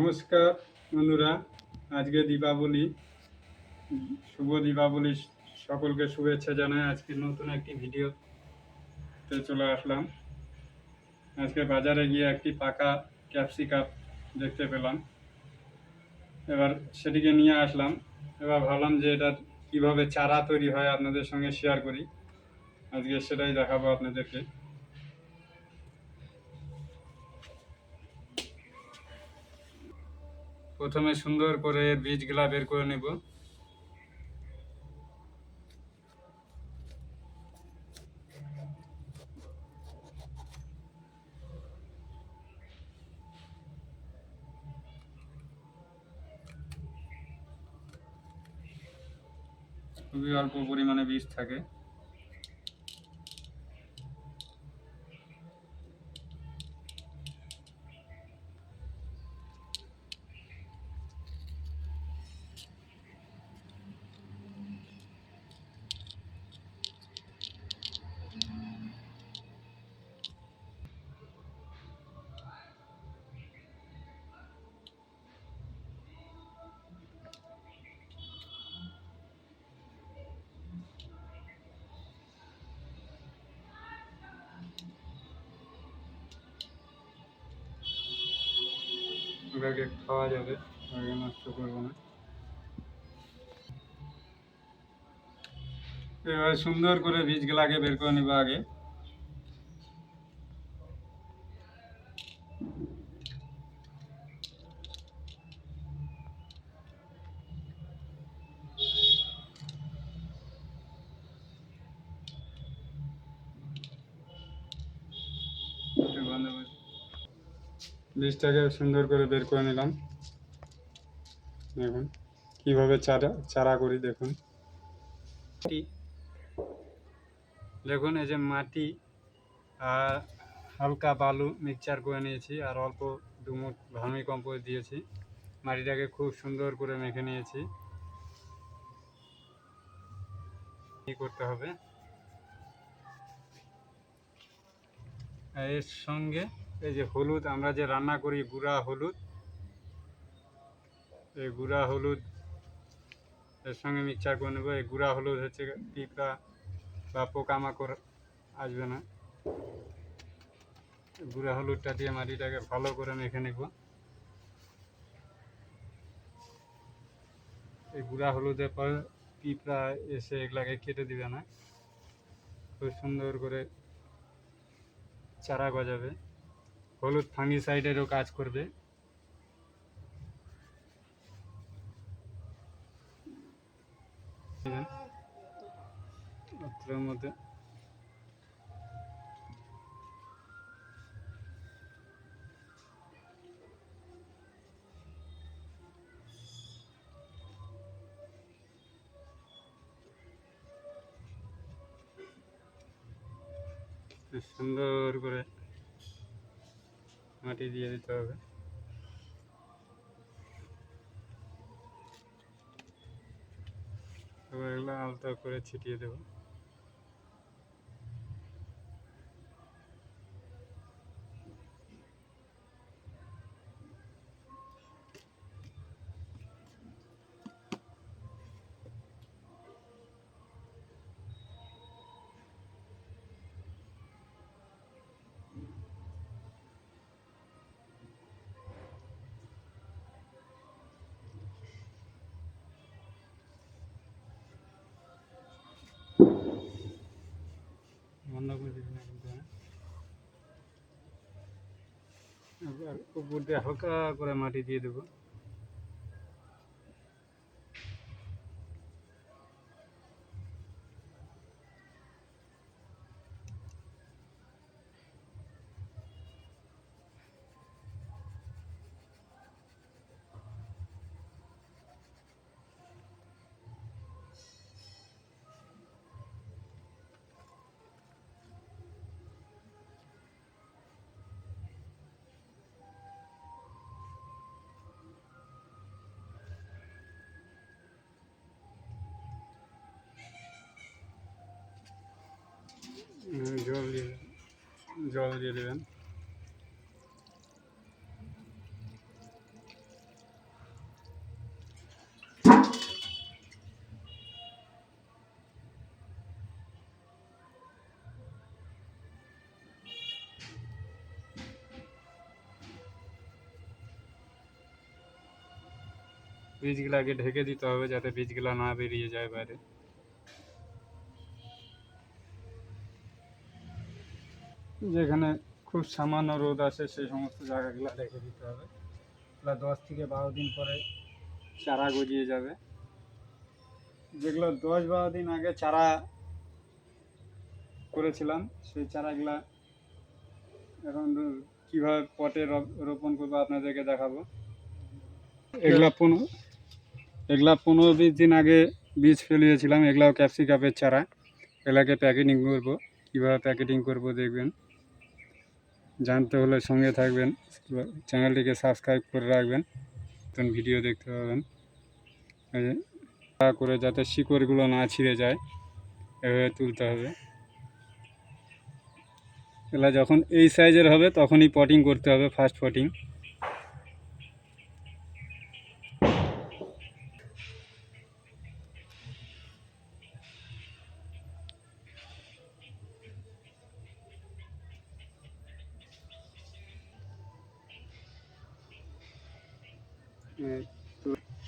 নমস্কার বন্ধুরা, আজকে দীপাবলি, শুভ দীপাবলি, সকলকে শুভেচ্ছা জানাই। আজকে নতুন একটি ভিডিওতে চলে আসলাম। আজকে বাজারে গিয়ে একটি পাকা ক্যাপসিকাপ দেখতে পেলাম। এবার সেটিকে নিয়ে আসলাম। এবার ভাবলাম যে এটা কীভাবে চারা তৈরি হয় আপনাদের সঙ্গে শেয়ার করি। আজকে সেটাই দেখাবো আপনাদেরকে। প্রথমে সুন্দর করে বীজগুলা বের করে নেব। খুবই অল্প পরিমাণে বীজ থাকে। ওটাকে খাওয়া যাবে, আগে নষ্ট করব না। এবার সুন্দর করে বীজগুলাকে বের করে নেব আগে একটু বন্ধ করে বীজটাকে সুন্দর করে বের করে নিলাম। দেখুন, কীভাবে চারা চারা করি, দেখুন। দেখুন, এই যে মাটি আর হালকা বালু মিক্সচার করে নিয়েছি আর অল্প দুমুট ভার্মি কম্পোস্ট দিয়েছি। মাটিটাকে খুব সুন্দর করে মেখে নিয়েছি। কি করতে হবে? এর সঙ্গে এই যে হলুদ, আমরা যে রান্না করি গুঁড়া হলুদ, এই গুঁড়া হলুদ এর সঙ্গে মিক্সচার করে নেব। এই গুঁড়া হলুদ হচ্ছে পিঁপড়া বা পোকামাকড় আসবে না। গুঁড়া হলুদটা দিয়ে মাটিটাকে ভালো করে মেখে নেব। এই গুঁড়া হলুদের পর পিঁপড়া এসে এগুলাকে কেটে দিবে না। খুব সুন্দর করে চারা গজাবে। হলুদ ফাঙ্গিসাইডেরও কাজ করবে। মধ্যে। সুন্দর করে মাটি দিয়ে দিতে হবে। এবার এগুলো আলতো করে ছিটিয়ে দেবো। উপর দিয়ে হালকা করে মাটি দিয়ে দেবো। दिए देवें बीजगला ढेके दीते तो हैं जैसे बीजगला ना बैरिए जाए बहरे যেখানে খুব সামান্য রোদ আসে সেই সমস্ত জায়গাগুলো রেখে দিতে হবে। এগুলো দশ থেকে বারো দিন পরে চারা গজিয়ে যাবে। যেগুলো দশ বারো দিন আগে চারা করেছিলাম, সেই চারাগুলা এখন কীভাবে পটে রপ- রোপণ করব আপনাদেরকে দেখাবো। এগুলা পনেরো এগুলা পনেরো বিশ দিন আগে বীজ ফেলিয়েছিলাম, এগুলাও ক্যাপসিকাপের চারা। এগুলাকে প্যাকেটিং করব। কীভাবে প্যাকেটিং করব দেখবেন। জানতে হলে সঙ্গে থাকবেন। চ্যানেলটিকে সাবস্ক্রাইব করে রাখবেন। নতুন ভিডিও দেখতে পাবেন। করে যাতে শিকড়গুলো না ছিঁড়ে যায়, এভাবে তুলতে হবে। এলা যখন এই সাইজের হবে, তখনই পটিং করতে হবে ফার্স্ট পটিং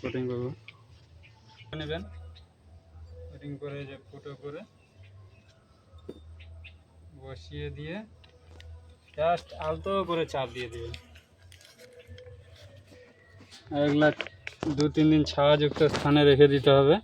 পটিং করব। নেবেন। কোটিং করে যে ফুটো করে বসিয়ে দিয়ে জাস্ট আলতো করে চাপ দিয়ে দেবেন। এগুলা দু তিন দিন ছায়াযুক্ত স্থানে রেখে দিতে হবে।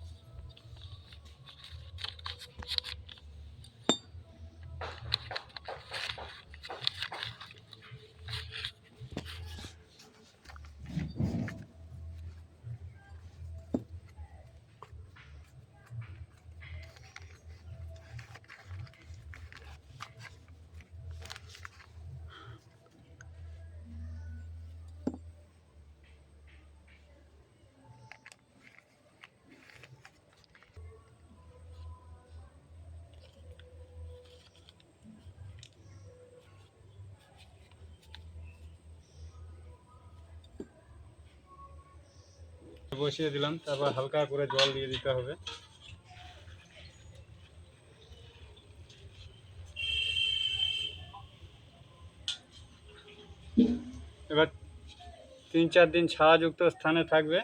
বসিয়ে দিলাম, তারপর হালকা করে জল দিয়ে দিতে হবে। এবার তিন চার দিন ছায়াযুক্ত স্থানে থাকবে,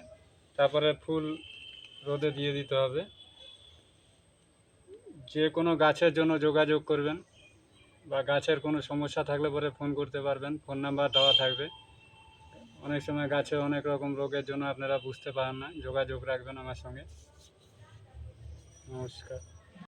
তারপরে ফুল রোদে দিয়ে দিতে হবে। যে কোনো গাছের জন্য যোগাযোগ করবেন বা গাছের কোনো সমস্যা থাকলে পরে ফোন করতে পারবেন, ফোন নাম্বার দেওয়া থাকবে। অনেক সময় গাছে অনেক রকম রোগের জন্য আপনারা বুঝতে পারেন না। যোগাযোগ রাখবেন আমার সঙ্গে। নমস্কার।